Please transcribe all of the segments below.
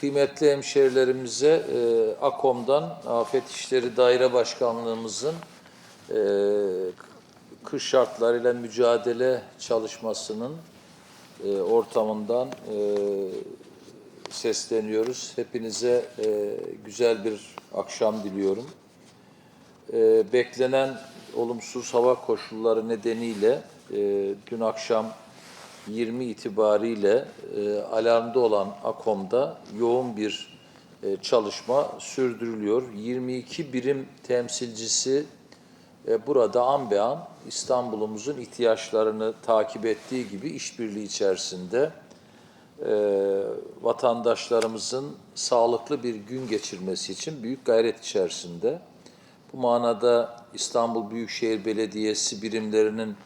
kıymetli hemşerilerimize e, AKOM'dan Afet İşleri Daire Başkanlığımızın e, kış şartlarıyla mücadele çalışmasının e, ortamından e, sesleniyoruz. Hepinize e, güzel bir akşam diliyorum. E, beklenen olumsuz hava koşulları nedeniyle e, dün akşam 20 itibariyle e, alarmda olan AKOM'da yoğun bir e, çalışma sürdürülüyor. 22 birim temsilcisi e, burada an be an İstanbul'umuzun ihtiyaçlarını takip ettiği gibi işbirliği içerisinde e, vatandaşlarımızın sağlıklı bir gün geçirmesi için büyük gayret içerisinde. Bu manada İstanbul Büyükşehir Belediyesi birimlerinin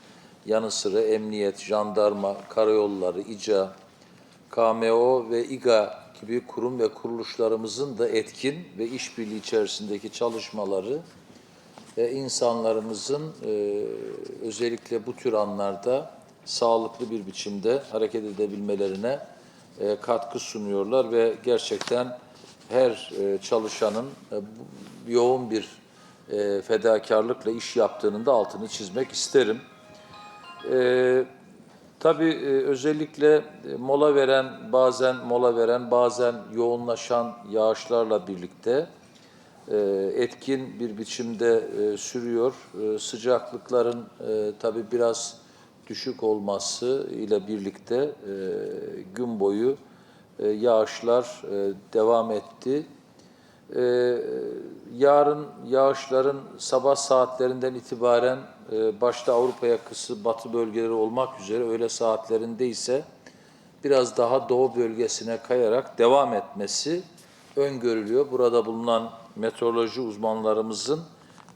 yanı sıra emniyet, jandarma, karayolları, İCA, KMO ve İGA gibi kurum ve kuruluşlarımızın da etkin ve işbirliği içerisindeki çalışmaları ve insanlarımızın e, özellikle bu tür anlarda sağlıklı bir biçimde hareket edebilmelerine e, katkı sunuyorlar ve gerçekten her e, çalışanın e, yoğun bir e, fedakarlıkla iş yaptığının da altını çizmek isterim. Ee, tabii e, özellikle e, mola veren, bazen mola veren, bazen yoğunlaşan yağışlarla birlikte e, etkin bir biçimde e, sürüyor. Sıcaklıkların tabii biraz düşük olması ile birlikte gün boyu yağışlar devam etti. Ee, yarın yağışların sabah saatlerinden itibaren e, başta Avrupa yakası batı bölgeleri olmak üzere öğle saatlerinde ise biraz daha doğu bölgesine kayarak devam etmesi öngörülüyor. Burada bulunan meteoroloji uzmanlarımızın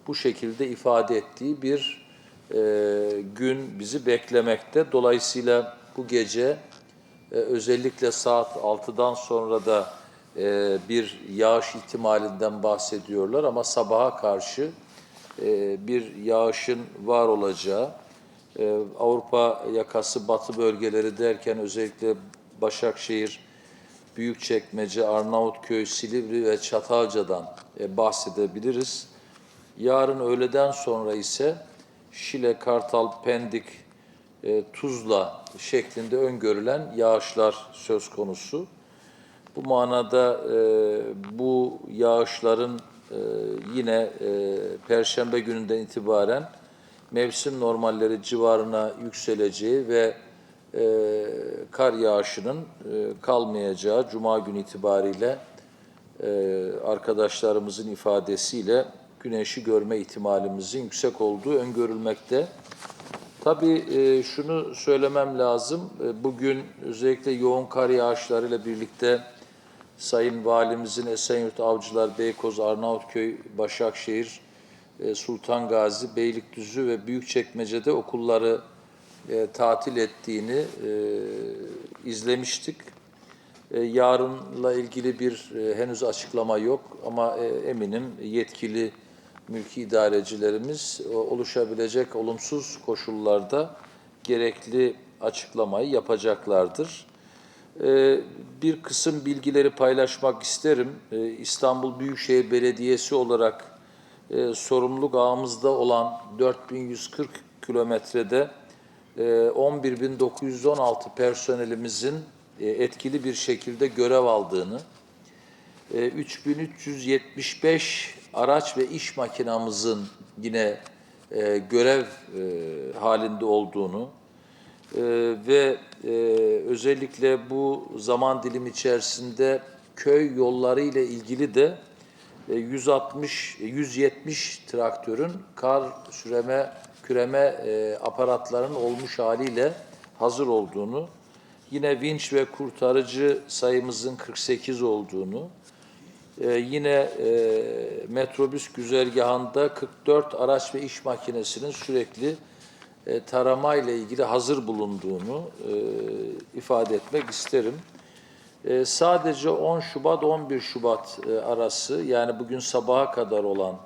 bu şekilde ifade ettiği bir e, gün bizi beklemekte. Dolayısıyla bu gece e, özellikle saat 6'dan sonra da e, bir yağış ihtimalinden bahsediyorlar ama sabaha karşı e, bir yağışın var olacağı, e, Avrupa yakası batı bölgeleri derken özellikle Başakşehir, Büyükçekmece, Arnavutköy, Silivri ve Çatalca'dan bahsedebiliriz. Yarın öğleden sonra ise Şile, Kartal, Pendik, Tuzla şeklinde öngörülen yağışlar söz konusu. Bu manada e, bu yağışların e, yine e, Perşembe gününden itibaren mevsim normalleri civarına yükseleceği ve e, kar yağışının e, kalmayacağı Cuma günü itibariyle e, arkadaşlarımızın ifadesiyle güneşi görme ihtimalimizin yüksek olduğu öngörülmekte. Tabii e, şunu söylemem lazım. E, Bugün özellikle yoğun kar yağışlarıyla birlikte Sayın Valimizin Esenyurt, Avcılar, Beykoz, Arnavutköy, Başakşehir, e, Sultan Gazi, Beylikdüzü ve Büyükçekmece'de okulları e, tatil ettiğini e, izlemiştik. E, Yarınla ilgili bir e, henüz açıklama yok ama e, eminim yetkili mülki idarecilerimiz o- oluşabilecek olumsuz koşullarda gerekli açıklamayı yapacaklardır. E, Bir kısım bilgileri paylaşmak isterim. E, İstanbul Büyükşehir Belediyesi olarak e, sorumluluk ağımızda olan 4140 kilometrede e, 11.916 personelimizin e, etkili bir şekilde görev aldığını, e, 3375 araç ve iş makinamızın yine e, görev e, halinde olduğunu e, ve e, özellikle bu zaman dilimi içerisinde köy yolları ile ilgili de e, 160 e, 170 traktörün kar süreme küreme e, aparatlarının olmuş haliyle hazır olduğunu, yine vinç ve kurtarıcı sayımızın 48 olduğunu, ee, yine e, metrobüs güzergahında 44 araç ve iş makinesinin sürekli e, tarama ile ilgili hazır bulunduğunu e, ifade etmek isterim. E, sadece 10 Şubat 11 Şubat e, arası yani bugün sabaha kadar olan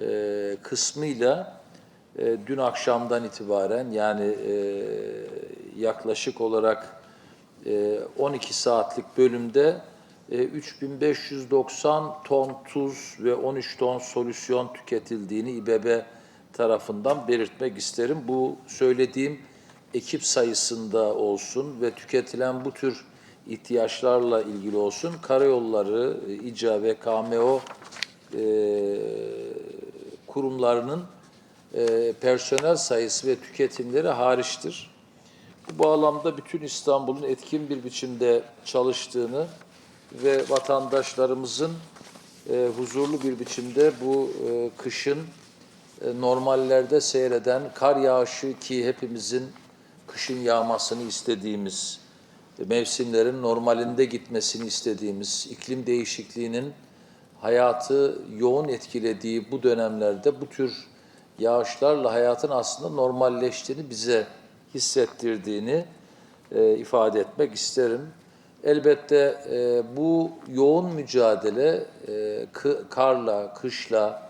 e, kısmıyla e, dün akşamdan itibaren yani e, yaklaşık olarak e, 12 saatlik bölümde e, 3590 ton tuz ve 13 ton solüsyon tüketildiğini İBB tarafından belirtmek isterim. Bu söylediğim ekip sayısında olsun ve tüketilen bu tür ihtiyaçlarla ilgili olsun karayolları, İCA ve KMO e, kurumlarının e, personel sayısı ve tüketimleri hariçtir. Bu bağlamda bütün İstanbul'un etkin bir biçimde çalıştığını ve vatandaşlarımızın e, huzurlu bir biçimde bu e, kışın normallerde seyreden kar yağışı ki hepimizin kışın yağmasını istediğimiz, e, mevsimlerin normalinde gitmesini istediğimiz, iklim değişikliğinin hayatı yoğun etkilediği bu dönemlerde bu tür yağışlarla hayatın aslında normalleştiğini bize hissettirdiğini e, ifade etmek isterim. Elbette e, bu yoğun mücadele e, karla, kışla e,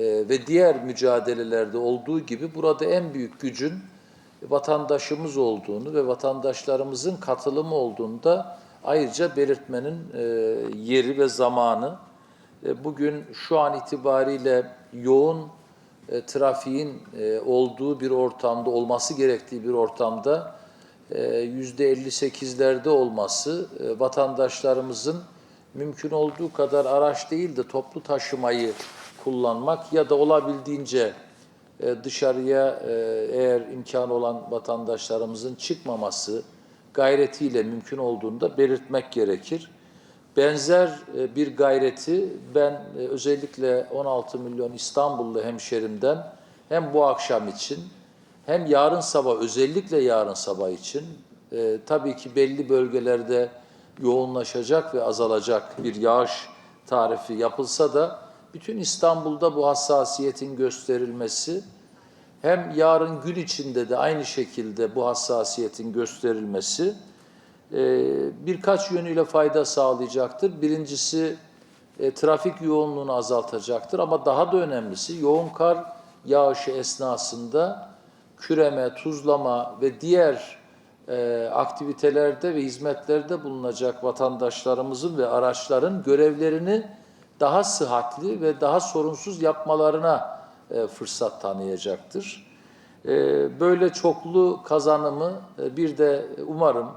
ve diğer mücadelelerde olduğu gibi burada en büyük gücün vatandaşımız olduğunu ve vatandaşlarımızın katılımı olduğunu da ayrıca belirtmenin e, yeri ve zamanı. E, Bugün şu an itibariyle yoğun e, trafiğin olduğu bir ortamda, olması gerektiği bir ortamda e, yüzde 58'lerde olması vatandaşlarımızın mümkün olduğu kadar araç değil de toplu taşımayı kullanmak ya da olabildiğince e, dışarıya e, eğer imkanı olan vatandaşlarımızın çıkmaması gayretiyle mümkün olduğunda belirtmek gerekir. Benzer e, bir gayreti ben özellikle 16 milyon İstanbullu hemşerimden hem bu akşam için hem yarın sabah özellikle yarın sabah için e, tabii ki belli bölgelerde yoğunlaşacak ve azalacak bir yağış tarifi yapılsa da bütün İstanbul'da bu hassasiyetin gösterilmesi hem yarın gün içinde de aynı şekilde bu hassasiyetin gösterilmesi e, birkaç yönüyle fayda sağlayacaktır. Birincisi e, trafik yoğunluğunu azaltacaktır ama daha da önemlisi yoğun kar yağışı esnasında küreme, tuzlama ve diğer e, aktivitelerde ve hizmetlerde bulunacak vatandaşlarımızın ve araçların görevlerini daha sıhhatli ve daha sorunsuz yapmalarına e, fırsat tanıyacaktır. E, böyle çoklu kazanımı e, bir de umarım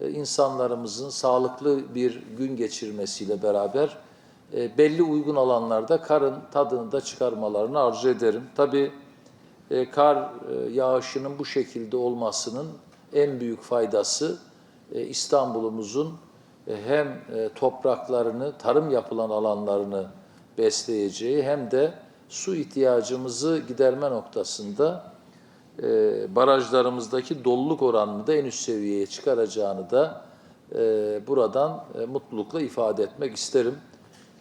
e, insanlarımızın sağlıklı bir gün geçirmesiyle beraber e, belli uygun alanlarda karın tadını da çıkarmalarını arzu ederim. Tabii e, kar e, yağışının bu şekilde olmasının en büyük faydası e, İstanbul'umuzun hem e, topraklarını, tarım yapılan alanlarını besleyeceği hem de su ihtiyacımızı giderme noktasında e, barajlarımızdaki doluluk oranını da en üst seviyeye çıkaracağını da e, buradan e, mutlulukla ifade etmek isterim.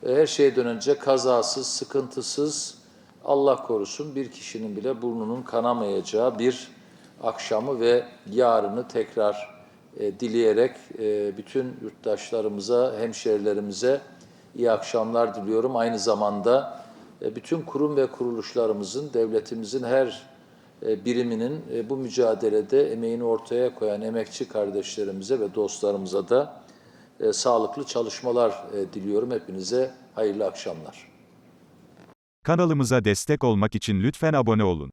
E, her şeyden önce kazasız, sıkıntısız, Allah korusun bir kişinin bile burnunun kanamayacağı bir akşamı ve yarını tekrar e, dileyerek e, bütün yurttaşlarımıza, hemşerilerimize iyi akşamlar diliyorum. Aynı zamanda e, bütün kurum ve kuruluşlarımızın, devletimizin her e, biriminin e, bu mücadelede emeğini ortaya koyan emekçi kardeşlerimize ve dostlarımıza da e, sağlıklı çalışmalar e, diliyorum. Hepinize hayırlı akşamlar. Kanalımıza destek olmak için lütfen abone olun.